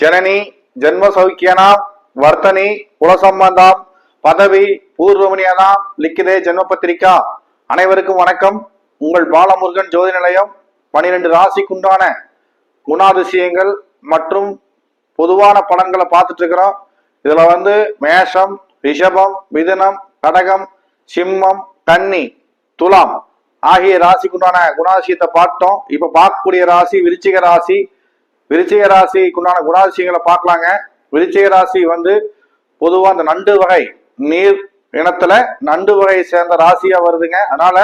ஜனனி ஜென்ம சௌக்கியனாம் வர்த்தனி குலசம்பந்தாம் பதவி பூர்வமணியனாம் லிக்கிதே ஜென்ம பத்திரிகா அனைவருக்கும் வணக்கம். உங்கள் பாலமுருகன் ஜோதி நிலையம் பனிரெண்டு ராசிக்குண்டான குணாதிசயங்கள் மற்றும் பொதுவான பலன்களை பார்த்துட்டு இருக்கிறோம் இதுல வந்து மேஷம் ரிஷபம் மிதுனம் கடகம் சிம்மம் கன்னி துலாம் ஆகிய ராசிக்குண்டான குணாதிசயத்தை பார்த்தோம். இப்ப பார்க்கக்கூடிய ராசி விருச்சிக ராசி விருச்சிக ராசிக்குண்டான குணாதிசயங்களை பார்க்கலாங்க. விருச்சிக ராசி வந்து பொதுவா அந்த நண்டு வகை நீர் இனத்துல நண்டு வகையை சேர்ந்த ராசியா வருதுங்க. அதனால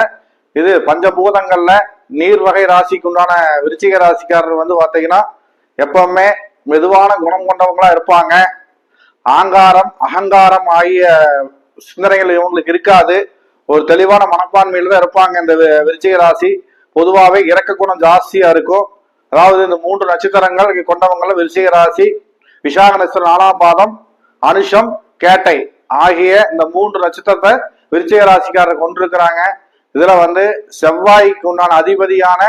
இது பஞ்சபூதங்கள்ல நீர் வகை ராசிக்கு உண்டான விருச்சிக ராசிக்காரர் வந்து பார்த்தீங்கன்னா எப்பவுமே மெதுவான குணம் கொண்டவங்களா இருப்பாங்க. ஆங்காரம் அகங்காரம் ஆகிய சிந்தனைகள் இவங்களுக்கு இருக்காது. ஒரு தெளிவான மனப்பான்மையில தான் இருப்பாங்க இந்த விருச்சிக ராசி. பொதுவாகவே இறக்க குணம் ஜாஸ்தியா இருக்கும். அதாவது இந்த மூன்று நட்சத்திரங்கள் இங்கே கொண்டவங்கள விருச்சிக ராசி விசாக நட்சத்திரம் நாலாம் பாதம் அனுஷம் கேட்டை ஆகிய இந்த மூன்று நட்சத்திரத்தை விருச்சிக ராசிக்காரர் கொண்டிருக்கிறாங்க. இதுல வந்து செவ்வாய்க்கு உண்டான அதிபதியான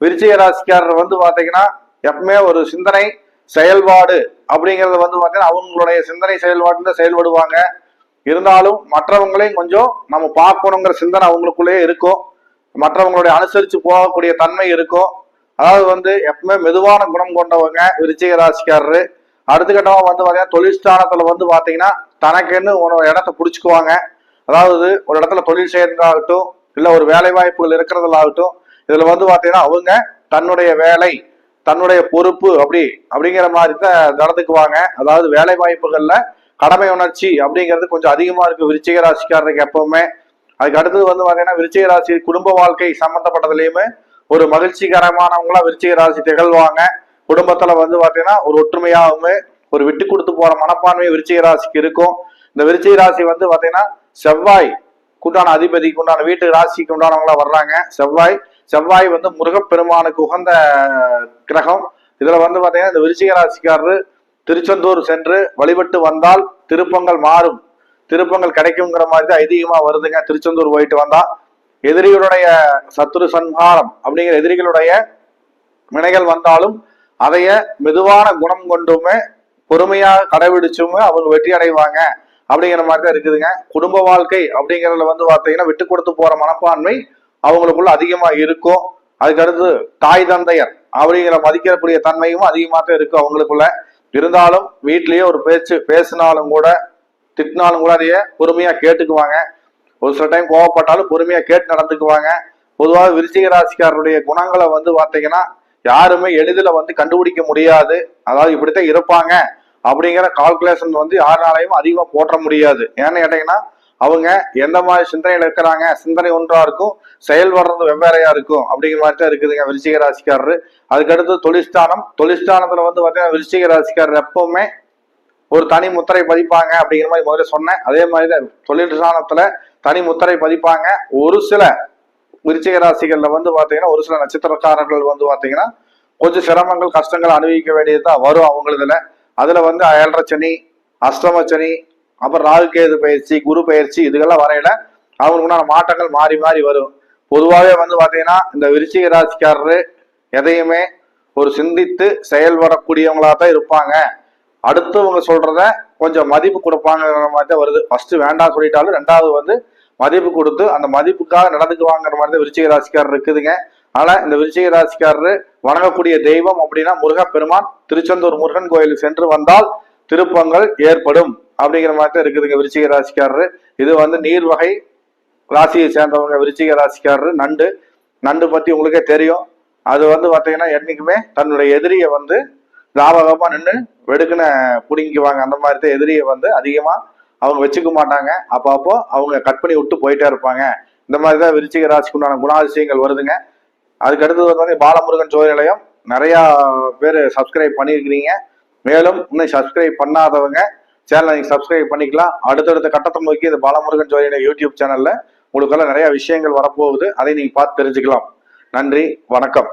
விருச்சிக ராசிக்காரர் வந்து பாத்தீங்கன்னா எப்பவுமே ஒரு சிந்தனை செயல்பாடு அப்படிங்கறது வந்து பாத்தீங்கன்னா அவங்களுடைய சிந்தனை செயல்பாடுல செயல்படுவாங்க. இருந்தாலும் மற்றவங்களையும் கொஞ்சம் நம்ம பார்க்கணுங்கிற சிந்தனை அவங்களுக்குள்ளேயே இருக்கும். மற்றவங்களுடைய அனுசரிச்சு போகக்கூடிய தன்மை இருக்கும். அதாவது வந்து எப்பவுமே மெதுவான குணம் கொண்டவங்க விருச்சிக ராசிக்காரரு. அடுத்த கட்டமாக வந்து பார்த்தீங்கன்னா தொழிற்ஸ்தானத்துல வந்து பார்த்தீங்கன்னா தனக்குன்னு ஒரு இடத்த பிடிச்சிக்குவாங்க. அதாவது ஒரு இடத்துல தொழில் செய்யறதாகட்டும் இல்லை ஒரு வேலை வாய்ப்புகள் இருக்கிறதாகட்டும் இதில் வந்து பார்த்தீங்கன்னா அவங்க தன்னுடைய வேலை தன்னுடைய பொறுப்பு அப்படி அப்படிங்கிற மாதிரி தான் நடந்துக்குவாங்க. அதாவது வேலை வாய்ப்புகளில் கடமை உணர்ச்சி அப்படிங்கிறது கொஞ்சம் அதிகமாக இருக்கு விருச்சிக ராசிக்காரருக்கு எப்பவுமே. அதுக்கு அடுத்தது வந்து பார்த்தீங்கன்னா விருச்சிக ராசி குடும்ப வாழ்க்கை சம்மந்தப்பட்டதுலேயுமே ஒரு மகிழ்ச்சிகரமானவங்களா விருச்சிக ராசி திகழ்வாங்க. குடும்பத்துல வந்து பாத்தீங்கன்னா ஒரு ஒற்றுமையாகவும் ஒரு விட்டு கொடுத்து போற மனப்பான்மை விருச்சிக ராசிக்கு இருக்கும். இந்த விருச்சிக ராசி வந்து பாத்தீங்கன்னா செவ்வாய் குண்டான அதிபதிக்கு உண்டான வீட்டு ராசிக்கு உண்டானவங்களா வர்றாங்க. செவ்வாய் செவ்வாய் வந்து முருகப்பெருமானுக்கு உகந்த கிரகம். இதுல வந்து பாத்தீங்கன்னா இந்த விருச்சிக ராசிக்காரரு திருச்செந்தூர் சென்று வழிபட்டு வந்தால் திருப்பங்கள் மாறும். திருப்பங்கள் கிடைக்குங்கிற மாதிரி தான் ஐதீகமா வருதுங்க. திருச்செந்தூர் போயிட்டு வந்தா. எதிரிகளுடைய சத்துரு சன்ஹாரம் அப்படிங்கிற எதிரிகளுடைய வினைகள் வந்தாலும் அதைய மெதுவான குணம் கொண்டுமே பொறுமையாக கடைபிடிச்சுமே அவங்க வெற்றி அடைவாங்க அப்படிங்கிற மாதிரி தான் இருக்குதுங்க. குடும்ப வாழ்க்கை அப்படிங்கறதுல வந்து பார்த்தீங்கன்னா விட்டு கொடுத்து போற மனப்பான்மை அவங்களுக்குள்ள அதிகமா இருக்கும். அதுக்கடுத்து தாய் தந்தையர் அப்படிங்கிற மதிக்கக்கூடிய தன்மையும் அதிகமாக தான் இருக்கும் அவங்களுக்குள்ள. இருந்தாலும் வீட்லயே ஒரு பேச்சு பேசினாலும் கூட திட்டினாலும் கூட அதைய பொறுமையா கேட்டுக்குவாங்க. ஒரு சில டைம் கோவப்பட்டாலும் பொறுமையா கேட்டு நடந்துக்குவாங்க. பொதுவாக விருச்சிக ராசிக்காரருடைய குணங்களை வந்து பார்த்தீங்கன்னா யாருமே எளிதில் வந்து கண்டுபிடிக்க முடியாது. அதாவது இப்படித்தான் இருப்பாங்க. அப்படிங்கிற கால்குலேஷன் வந்து யாருனாலையும் அதிகமாக போற்ற முடியாது. ஏன்னு கேட்டீங்கன்னா அவங்க எந்த மாதிரி சிந்தனையில் இருக்கிறாங்க? சிந்தனை ஒன்றா இருக்கும். செயல்படுறது வெவ்வேறையா இருக்கும். அப்படிங்கிற மாதிரி தான் இருக்குதுங்க விருச்சிக ராசிக்காரரு. அதுக்கடுத்து தொழிற்ஸ்தானம் தொழிற்ஸ்தானத்துல வந்து பார்த்தீங்கன்னா விருச்சிக ராசிக்காரர் எப்பவுமே ஒரு தனி முத்திரை பதிப்பாங்க அப்படிங்கிற மாதிரி முதல்ல சொன்னேன். அதே மாதிரி தான் தொழில் ஸ்தானத்துல தனி முத்திரை பதிப்பாங்க. ஒரு சில விருச்சிக ராசிகள்ல வந்து பாத்தீங்கன்னா ஒரு சில நட்சத்திரக்காரர்கள் வந்து பாத்தீங்கன்னா கொஞ்சம் சிரமங்கள் கஷ்டங்கள் அனுபவிக்க வேண்டியதுதான் வரும் அவங்களதுல. அதுல வந்து ஏழரை சனி அஷ்டம சனி அப்புறம் ராகுகேது பயிற்சி குரு பயிற்சி இதுக்கெல்லாம் வரையில அவங்களுக்குண்டான மாற்றங்கள் மாறி மாறி வரும். பொதுவாகவே வந்து பாத்தீங்கன்னா இந்த விருச்சிக ராசிக்காரரு எதையுமே ஒரு சிந்தித்து செயல்படக்கூடியவங்களா தான் இருப்பாங்க. அடுத்தவங்க சொல்றத கொஞ்சம் மதிப்பு கொடுப்பாங்கிற மாதிரி தான் வருது. ஃபர்ஸ்ட் வேண்டாம் சொல்லிட்டாலும் ரெண்டாவது வந்து மதிப்பு கொடுத்து அந்த மதிப்புக்காக நடந்துக்குவாங்கிற மாதிரி தான் விருச்சிக ராசிக்காரர் இருக்குதுங்க. ஆனா இந்த விருச்சிக ராசிக்காரரு வணங்கக்கூடிய தெய்வம் அப்படின்னா முருகப்பெருமான் திருச்செந்தூர் முருகன் கோயிலுக்கு சென்று வந்தால் திருப்பங்கள் ஏற்படும் அப்படிங்கிற மாதிரி தான் இருக்குதுங்க விருச்சிக ராசிக்காரரு. இது வந்து நீர் வகை ராசியை சேர்ந்தவங்க விருச்சிக ராசிக்காரரு. நண்டு நண்டு பத்தி உங்களுக்கே தெரியும். அது வந்து பார்த்தீங்கன்னா என்னைக்குமே தன்னுடைய எதிரியை வந்து லாபகமா நின்று வெடுக்குன புடுங்கிக்குவாங்க அந்த மாதிரி தான் எதிரியை வந்து அதிகமா அவங்க வச்சுக்க மாட்டாங்க. அப்பப்போ அவங்க கட் பண்ணி விட்டு போயிட்டே இருப்பாங்க. இந்த மாதிரி தான் விருச்சிக ராசிக்கு உண்டான குணாதிசயங்கள் வருதுங்க. அதுக்கு அடுத்தது வந்து பாலமுருகன் ஜோதி நிலையம். நிறையா பேர் சப்ஸ்கிரைப் பண்ணியிருக்கிறீங்க மேலும் இன்னும் சப்ஸ்கிரைப் பண்ணாதவங்க சேனலை நீங்கள் சப்ஸ்கிரைப் பண்ணிக்கலாம். அடுத்தடுத்த கட்டத்தை நோக்கி இந்த பாலமுருகன் ஜோதி நிலையம் யூடியூப் சேனலில் உங்களுக்கெல்லாம் நிறையா விஷயங்கள் வரப்போகுது. அதை நீங்கள் பார்த்து தெரிஞ்சுக்கலாம். நன்றி வணக்கம்.